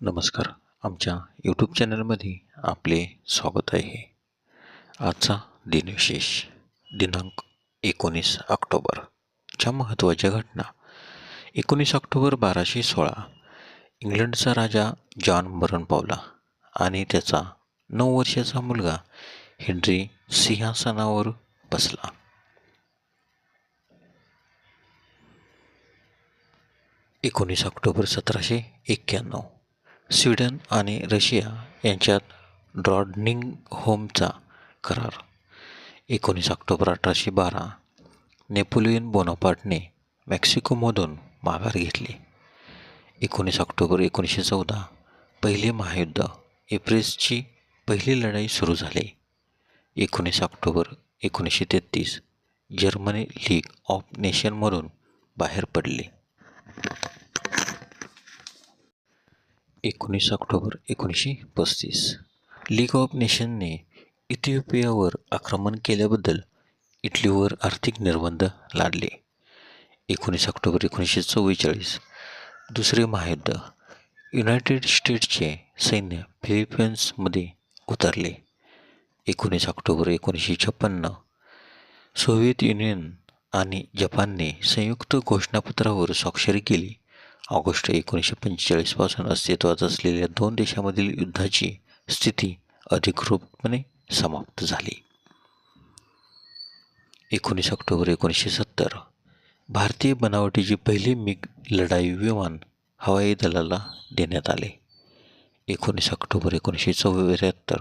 नमस्कार. आमच्या यूट्यूब चॅनलमध्ये आपले स्वागत आहे. आजचा दिनविशेष दिनांक एकोणीस ऑक्टोबरच्या महत्त्वाच्या घटना. एकोणीस ऑक्टोबर बाराशे सोळा इंग्लंडचा राजा जॉन मरण पावला आणि त्याचा नऊ वर्षाचा मुलगा हेनरी सिंहासनावर बसला. एकोणीस ऑक्टोबर सतराशे एक्क्याण्णव स्वीडन आणि रशिया यांच्यात ड्रॉडनिंग होमचा करार. एकोणीस ऑक्टोबर अठराशे बारा नेपोलियन बोनापार्टने मेक्सिकोमधून माघार घेतली. एकोणीस ऑक्टोबर एकोणीसशे चौदा पहिले महायुद्ध एप्रिसची पहिली लढाई सुरू झाली. एकोणीस ऑक्टोबर एकोणीसशे तेहतीस जर्मनी लीग ऑफ नेशनमधून बाहेर पडले. एकोणीस ऑक्टोबर एकोणीसशे पस्तीस. लीग ऑफ नेशनने इथिओपियावर आक्रमण केल्याबद्दल इटलीवर आर्थिक निर्बंध लादले. एकोणीस ऑक्टोबर एकोणीसशे चव्वेचाळीस दुसरे महायुद्ध. युनायटेड स्टेट्सचे सैन्य फिलिपिन्समध्ये उतरले. एकोणीस ऑक्टोबर एकोणीसशे छप्पन्न सोव्हिएत युनियन आणि जपानने संयुक्त घोषणापत्रावर स्वाक्षरी केली. ऑगस्ट एकोणीसशे पंचेचाळीसपासून अस्तित्वात असलेल्या दोन देशांमधील युद्धाची स्थिती अधिकृतपणे समाप्त झाली. एकोणीस ऑक्टोबर एकोणीसशे सत्तर भारतीय बनावटीचे पहिले मिग लढाई विमान हवाई दलाला देण्यात आले. एकोणीस ऑक्टोबर एकोणीसशे चौऱ्याहत्तर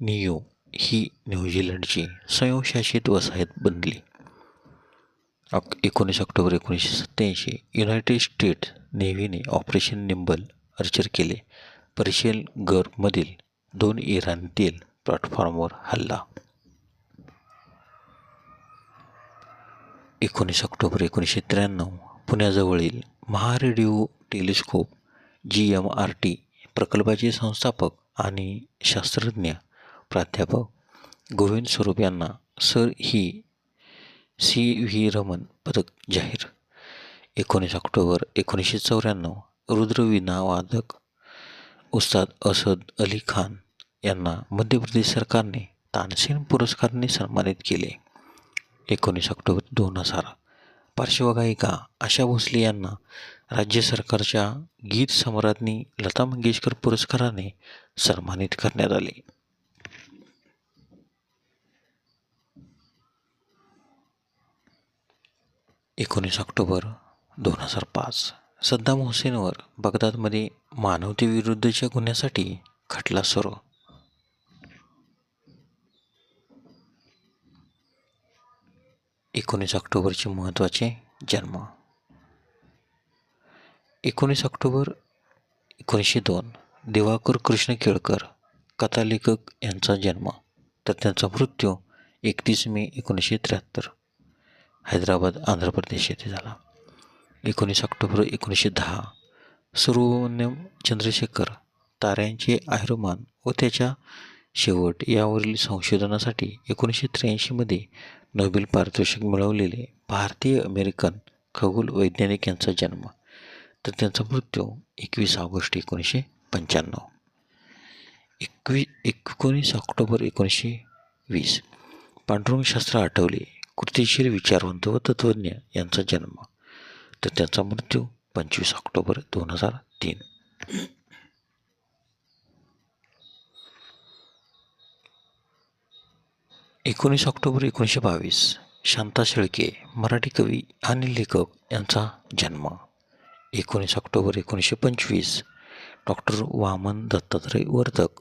नियो ही न्यूझीलंडची स्वयंशासित वसाहत बनली. ऑक एकोणीस ऑक्टोबर एकोणीसशे सत्त्याऐंशी युनायटेड स्टेट्स नेव्हीने ऑपरेशन निंबल अर्चर केले. पर्शियन गरमधील दोन इराणी तेल प्लॅटफॉर्मवर हल्ला. एकोणीस ऑक्टोबर एकोणीसशे त्र्याण्णव पुण्याजवळील महारेडिओ telescope G M R T प्रकल्पाचे संस्थापक आणि शास्त्रज्ञ प्राध्यापक गोविंद स्वरूप यांना सर ही सी व्ही रमन पदक जाहीर. एकोणीस ऑक्टोबर एकोणीसशे चौऱ्याण्णव रुद्रवीणा वादक उस्ताद असद अली खान यांना मध्य प्रदेश सरकारने तानसेन पुरस्काराने सन्मानित केले. एकोणीस ऑक्टोबर दोन हजार पार्श्वगायिका आशा भोसले यांना राज्य सरकारच्या गीत सम्राज्ञी लता मंगेशकर पुरस्काराने सन्मानित करण्यात आले. एकोणीस ऑक्टोबर दोन हजार पाच. सद्दाम हुसेनवर बगदादमध्ये मानवतेविरुद्धच्या गुन्ह्यासाठी खटला सुरू. एकोणीस ऑक्टोबरचे महत्त्वाचे जन्म. एकोणीस ऑक्टोबर एकोणीसशे दोन. दिवाकर कृष्ण केळकर कथालेखक यांचा जन्म. तर त्यांचा मृत्यू एकतीस मे एकोणीसशे त्र्याहत्तर. हैदराबाद आंध्र प्रदेश येथे झाला. एकोणीस ऑक्टोबर एकोणीसशे दहा सुब्रमण्यम चंद्रशेखर ताऱ्यांचे आयुर्मान व त्याच्या शेवट यावरील संशोधनासाठी एकोणीसशे त्र्याऐंशीमध्ये नोबेल पारितोषिक मिळवलेले भारतीय अमेरिकन खगोल वैज्ञानिक यांचा जन्म तर त्यांचा मृत्यू एकवीस ऑगस्ट एकोणीसशे पंच्याण्णव. एकवी एकोणीस ऑक्टोबर एकोणीसशे वीस. पांडुरंगशास्त्र आठवले. कृतिशील विचारवंत व तत्त्वज्ञ यांचा जन्म तर त्यांचा मृत्यू पंचवीस ऑक्टोबर दोन हजार तीन. एकोणीस ऑक्टोबर एकोणीसशे बावीस शांता शेळके मराठी कवी आणि लेखक यांचा जन्म. एकोणीस ऑक्टोबर एकोणीसशे पंचवीस डॉक्टर वामन दत्तात्रय वर्धक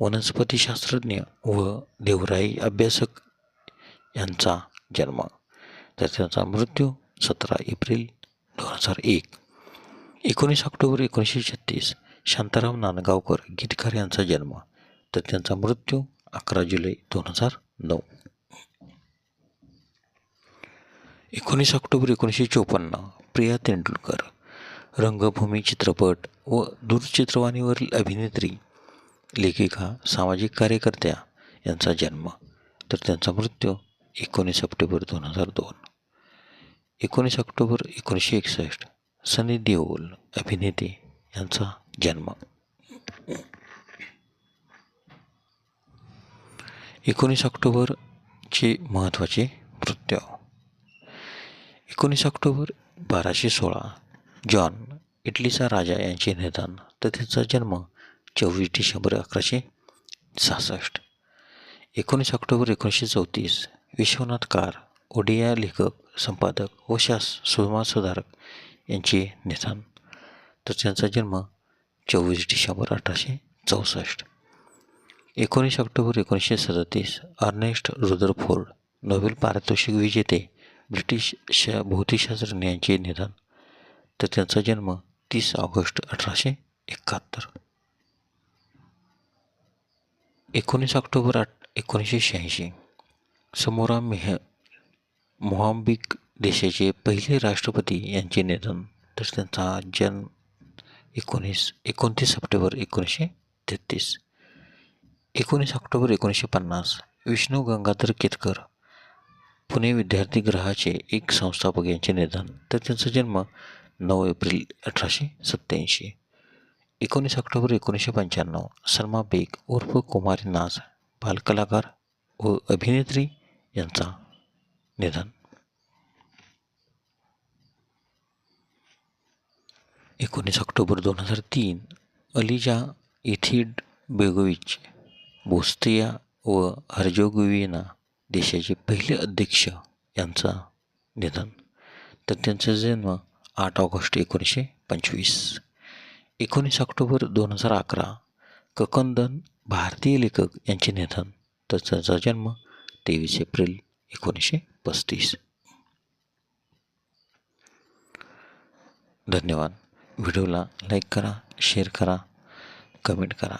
वनस्पतीशास्त्रज्ञ व देवराई अभ्यासक यांचा जन्म. तर त्यांचा मृत्यू सतरा एप्रिल दोन हजार एक. एकोणीस ऑक्टोबर एकोणीसशे छत्तीस शांताराम नांदगावकर गीतकार यांचा जन्म. तर त्यांचा मृत्यू अकरा जुलै दोन हजार नऊ. एकोणीस ऑक्टोबर एकोणीसशे चोपन्न प्रिया तेंडुलकर रंगभूमी चित्रपट व दूरचित्रवाणीवरील अभिनेत्री लेखिका सामाजिक कार्यकर्त्या यांचा जन्म. तर त्यांचा मृत्यू एकोणीस सप्टेंबर दोन हजार दोन. एकोणीस ऑक्टोबर एकोणीसशे एकसष्ट सनी देओल अभिनेते यांचा जन्म. एकोणीस ऑक्टोबरचे महत्त्वाचे मृत्यू एकोणीस ऑक्टोबर बाराशे सोळा जॉन इटलीचा राजा यांचे निधन तर त्यांचा जन्म चोवीस डिसेंबर अकराशे सहासष्ट. एकोणीस ऑक्टोबर एकोणीसशे चौतीस विश्वनाथ कार ओडिया लेखक संपादक व शास समाजसुधारक यांचे निधन. तर त्यांचा जन्म चोवीस डिसेंबर अठराशे चौसष्ट. एकोणीस ऑक्टोबर एकोणीसशे सदतीस अर्नेस्ट रुदरफोर्ड नोबेल पारितोषिक विजेते ब्रिटिश शा भौतिकशास्त्रज्ञ यांचे निधन. तर त्यांचा जन्म तीस ऑगस्ट अठराशे एकाहत्तर. एकोणीस ऑक्टोबर आठ एकोणीसशे शहाऐंशी. समोरा मेह मोहाम्बिक देशाचे पहिले राष्ट्रपती यांचे निधन. तर त्यांचा जन्म एकोणीस एकोणतीस सप्टेंबर एकोणीसशे तेहतीस. एकोणीस ऑक्टोबर एकोणीसशे पन्नास विष्णू गंगाधर केतकर पुणे विद्यार्थी ग्रहाचे एक संस्थापक यांचे निधन. तर त्यांचा जन्म नऊ एप्रिल अठराशे सत्त्याऐंशी. एकोणीस ऑक्टोबर एकोणीसशे पंच्याण्णव सलमा बेग उर्फ कुमारी नाज बालकलाकार व अभिनेत्री यांचा निधन. एकोणीस ऑक्टोबर दोन हजार तीन अलिजा इथिड बेगोविच बोस्तिया व हर्जोगुविना देशाचे पहिले अध्यक्ष यांचा निधन. तर त्यांचा जन्म आठ ऑगस्ट एकोणीसशे पंचवीस. एकोणीस ऑक्टोबर दोन हजार अकरा ककंदन भारतीय लेखक यांचे निधन. तर त्यांचा जन्म तेवीस एप्रिल एकोणीसशे पस्तीस. धन्यवाद. व्हिडिओला लाईक करा शेअर करा कमेंट करा.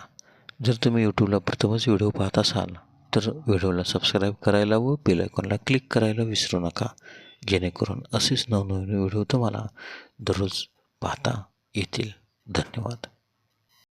जर तुम्ही यूट्यूबला प्रथमच व्हिडिओ पाहत असाल तर व्हिडिओला सबस्क्राईब करायला व बेल आयकॉनला क्लिक करायला विसरू नका. जेणेकरून असेच नवनवीन व्हिडिओ तुम्हाला दररोज पाहता येतील. धन्यवाद.